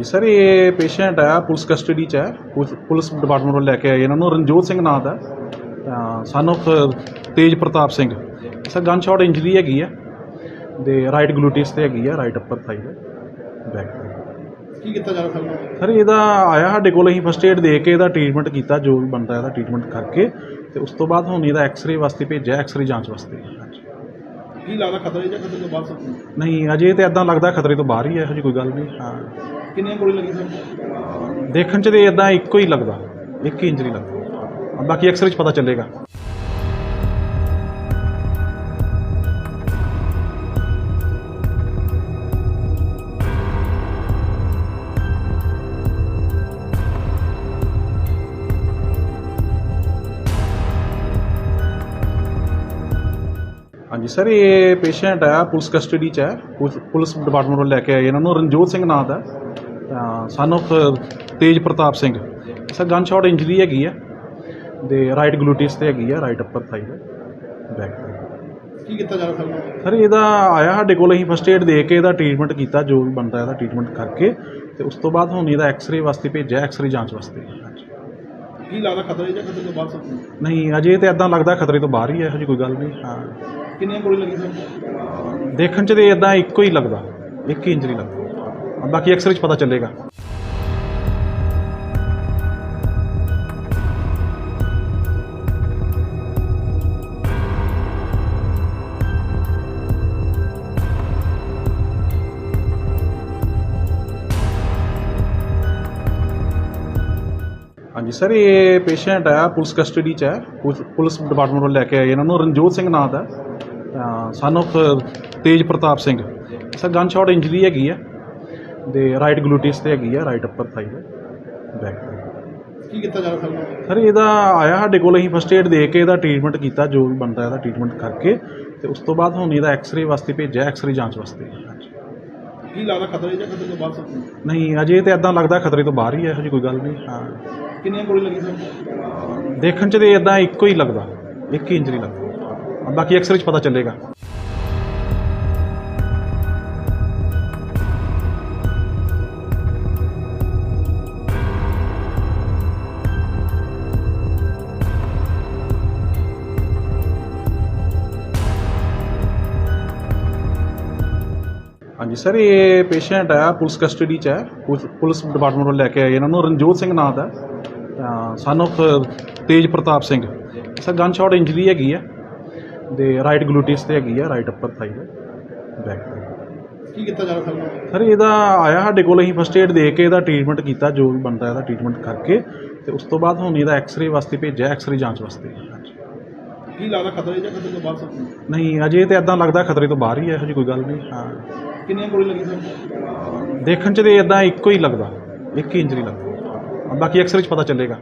ਹਾਂਜੀ ਸਰ ਇਹ ਪੇਸ਼ੈਂਟ ਹੈ ਪੁਲਿਸ ਕਸਟਡੀ 'ਚ ਹੈ ਪੁਲਿਸ- ਪੁਲਿਸ ਡਿਪਾਰਟਮੈਂਟ ਵੱਲੋਂ ਲੈ ਕੇ ਆਏ ਇਹਨਾਂ ਨੂੰ ਰਣਜੋਤ ਸਿੰਘ ਨਾਂ ਦਾ। Son of Tej Pratap Singh. Sir gun shot injury ਹੈਗੀ ਹੈ ਦੇ ਰਾਈਟ ਗਲੂਟੀਸ ਤੇ ਹੈਗੀ ਹੈ ਰਾਈਟ ਅਪਰ ਥਾਈ ਦੇ ਬੈਕ ਕੀ ਕੀਤਾ ਜਾ ਰਿਹਾ ਸਰ? ਸਰ ਇਹਦਾ ਆਇਆ ਸਾਡੇ ਕੋਲ ਅਸੀਂ ਫਸਟ ਏਡ ਦੇ ਕੇ ਇਹਦਾ ਟ੍ਰੀਟਮੈਂਟ ਕੀਤਾ ਜੋ ਵੀ ਬਣਦਾ ਇਹਦਾ ਟ੍ਰੀਟਮੈਂਟ ਕਰਕੇ। ਤੇ ਉਸ ਤੋਂ ਬਾਅਦ ਹੁਣ ਇਹਦਾ ਐਕਸ-ਰੇ ਵਾਸਤੇ ਭੇਜਿਆ ਐਕਸ-ਰੇ ਜਾਂਚ ਵਾਸਤੇ। ਹਾਂਜੀ। ਕੀ ਲੱਗਦਾ ਖਤਰੇ ਜਾਂ ਖਤਰੇ ਤੋਂ ਬਾਹਰ ਸਰ? ਨਹੀਂ ਅਜੇ ਤੇ ਇਦਾਂ ਲੱਗਦਾ ਖਤਰੇ ਤੋਂ ਬਾਹਰ ਹੀ ਹੈ ਇਹੋ ਜਿਹੀ ਕੋਈ ਗੱਲ ਨਹੀਂ। ਹਾਂ। ਕਿੰਨੀਆਂ ਗੋਲੀ ਲੱਗੀ ਸਰ ਦੇਖਣ 'ਚ ਤੇ ਇਦਾਂ ਇੱਕੋ ਹੀ ਲੱਗਦਾ, ਇੱਕ ਹੀ ਇੰਜਰੀ ਲੱਗਦਾ। ਬਾਕੀ ਐਕਸ-ਰੇ 'ਚ ਪਤਾ ਚੱਲੇਗਾ। ਹਾਂਜੀ ਸਰ ਇਹ ਪੇਸ਼ੈਂਟ ਹੈ ਪੁਲਿਸ ਕਸਟਡੀ 'ਚ ਹੈ। ਪੁਲਿਸ- ਪੁਲਿਸ ਡਿਪਾਰਟਮੈਂਟ ਵੱਲੋਂ ਲੈ ਕੇ ਆਏ ਇਹਨਾਂ ਨੂੰ। ਰਣਜੋਤ ਸਿੰਘ ਨਾਂ ਦਾ। Son of Tej Pratap Singh. Sir gun shot injury ਹੈਗੀ ਹੈ ਦੇ ਰਾਈਟ ਗਲੂਟੀਸ ਤੇ ਹੈਗੀ ਹੈ ਰਾਈਟ ਅਪਰ ਥਾਈ ਦੇ ਬੈਕ ਕੀ ਕੀਤਾ ਜਾ ਰਿਹਾ ਸਰ? ਸਰ ਇਹਦਾ ਆਇਆ ਸਾਡੇ ਕੋਲ ਅਸੀਂ ਫਸਟ ਏਡ ਦੇ ਕੇ ਇਹਦਾ ਟ੍ਰੀਟਮੈਂਟ ਕੀਤਾ ਜੋ ਵੀ ਬਣਦਾ ਇਹਦਾ ਟ੍ਰੀਟਮੈਂਟ ਕਰਕੇ। ਤੇ ਉਸ ਤੋਂ ਬਾਅਦ ਹੁਣ ਇਹਦਾ ਐਕਸ-ਰੇ ਵਾਸਤੇ ਭੇਜਿਆ ਐਕਸ-ਰੇ ਜਾਂਚ ਵਾਸਤੇ। ਕੀ ਲੱਗਦਾ ਖਤਰੇ ਜਾਂ ਖਤਰੇ ਤੋਂ ਬਾਹਰ ਸਰ ਨਹੀਂ ਅਜੇ ਤੇ ਇਦਾਂ ਲੱਗਦਾ ਖਤਰੇ ਤੋਂ ਬਾਹਰ ਹੀ ਹੈ ਇਹੋ ਜਿਹੀ ਕੋਈ ਗੱਲ ਨਹੀਂ। ਹਾਂ। ਕਿੰਨੀਆਂ ਗੋਲੀ ਲੱਗੀ ਸਰ ਦੇਖਣ 'ਚ ਤੇ ਇਦਾਂ ਇੱਕੋ ਹੀ ਲੱਗਦਾ ਇੱਕ ਹੀ ਇੰਜਰੀ ਲੱਗਦਾ। ਬਾਕੀ ਐਕਸ-ਰੇ 'ਚ ਪਤਾ ਚੱਲੇਗਾ। ਹਾਂਜੀ ਸਰ ਇਹ ਪੇਸ਼ੈਂਟ ਹੈ ਪੁਲਿਸ ਕਸਟਡੀ 'ਚ ਹੈ। ਪੁਲਿਸ- ਪੁਲਿਸ ਡਿਪਾਰਟਮੈਂਟ ਵੱਲੋਂ ਲੈ ਕੇ ਆਏ ਇਹਨਾਂ ਨੂੰ ਰਣਜੋਤ ਸਿੰਘ ਨਾਂ ਦਾ son of Tej Pratap Singh. Sir gun shot injury ਹੈਗੀ ਹੈ ਦੇ ਰਾਈਟ ਗਲੂਟੀਸ ਤੇ ਹੈਗੀ ਹੈ ਰਾਈਟ ਅਪਰ ਥਾਈ ਦੇ ਬੈਕ ਕੀ ਕੀਤਾ ਜਾ ਰਿਹਾ ਸਰ? ਸਰ ਇਹਦਾ ਆਇਆ ਸਾਡੇ ਕੋਲ ਅਸੀਂ ਫਸਟ ਏਡ ਦੇ ਕੇ ਇਹਦਾ ਟ੍ਰੀਟਮੈਂਟ ਕੀਤਾ ਜੋ ਵੀ ਬਣਦਾ ਇਹਦਾ ਟ੍ਰੀਟਮੈਂਟ ਕਰਕੇ। ਤੇ ਉਸ ਤੋਂ ਬਾਅਦ ਹੁਣ ਇਹਦਾ ਐਕਸ-ਰੇ ਵਾਸਤੇ ਭੇਜਿਆ ਐਕਸ-ਰੇ ਜਾਂਚ ਵਾਸਤੇ। ਹਾਂਜੀ ਕੀ ਲੱਗਦਾ ਖਤਰੇ ਜਾਂ ਖਤਰੇ ਤੋਂ ਬਾਹਰ ਸਰ? ਨਹੀਂ ਅਜੇ ਤੇ ਇਦਾਂ ਲੱਗਦਾ ਖਤਰੇ ਤੋਂ ਬਾਹਰ ਹੀ ਹੈ ਇਹੋ ਜਿਹੀ ਕੋਈ ਗੱਲ ਨਹੀਂ। ਹਾਂ। ਕਿੰਨੀਆਂ ਗੋਲੀ ਲੱਗੀ ਸਰ ਦੇਖਣ 'ਚ ਤੇ ਇਦਾਂ ਇੱਕੋ ਹੀ ਲੱਗਦਾ, ਇੱਕ ਹੀ ਇੰਜਰੀ ਲੱਗਦਾ। ਬਾਕੀ ਐਕਸ-ਰੇ 'ਚ ਪਤਾ ਚੱਲੇਗਾ। ਹਾਂਜੀ ਸਰ, ਇਹ ਪੇਸ਼ੈਂਟ ਹੈ ਪੁਲਿਸ ਕਸਟਡੀ 'ਚ ਹੈ। ਪੁਲਿਸ- ਪੁਲਿਸ ਡਿਪਾਰਟਮੈਂਟ ਵੱਲੋਂ ਲੈ ਕੇ ਆਏ। ਇਹਨਾਂ ਨੂੰ ਰਣਜੋਤ ਸਿੰਘ ਨਾਂ ਦਾ son Tej Pratap Singh. Sir gun shot injury ਹੈਗੀ ਹੈ ਦੇ ਰਾਈਟ ਗਲੂਟੀਸ ਤੇ ਹੈਗੀ ਹੈ ਰਾਈਟ ਅਪਰ ਥਾਈ ਦੇ ਬੈਕ ਕੀ ਕੀਤਾ ਜਾ ਰਿਹਾ ਸਰ? ਇਹਦਾ ਆਇਆ ਸਾਡੇ ਕੋਲ ਅਸੀਂ ਫਸਟ ਏਡ ਦੇ ਕੇ ਇਹਦਾ ਟ੍ਰੀਟਮੈਂਟ ਕੀਤਾ ਜੋ ਵੀ ਬਣਦਾ ਇਹਦਾ ਟ੍ਰੀਟਮੈਂਟ ਕਰਕੇ। ਤੇ ਉਸ ਤੋਂ ਬਾਅਦ ਹੁਣ ਇਹਦਾ ਐਕਸ-ਰੇ ਵਾਸਤੇ ਭੇਜਿਆ ਐਕਸ-ਰੇ ਜਾਂਚ ਵਾਸਤੇ। ਕੀ ਲੱਗਦਾ ਖਤਰੇ ਜਾਂ ਖਤਰੇ ਤੋਂ ਬਾਹਰ ਸਰ? ਨਹੀਂ ਅਜੇ ਤੇ ਇਦਾਂ ਲੱਗਦਾ ਖਤਰੇ ਤੋਂ ਬਾਹਰ ਹੀ ਹੈ ਇਹੋ ਜਿਹੀ ਕੋਈ ਗੱਲ ਨਹੀਂ। ਹਾਂ। ਕਿੰਨੀਆਂ ਗੋਲੀ ਲੱਗੀ ਸਰ ਦੇਖਣ 'ਚ ਤੇ ਇਦਾਂ ਇੱਕੋ ਹੀ ਲੱਗਦਾ। ਇੱਕ ਹੀ ਇੰਜਰੀ ਲੱਗਦਾ। ਬਾਕੀ ਐਕਸ-ਰੇ 'ਚ ਪਤਾ ਚੱਲੇਗਾ।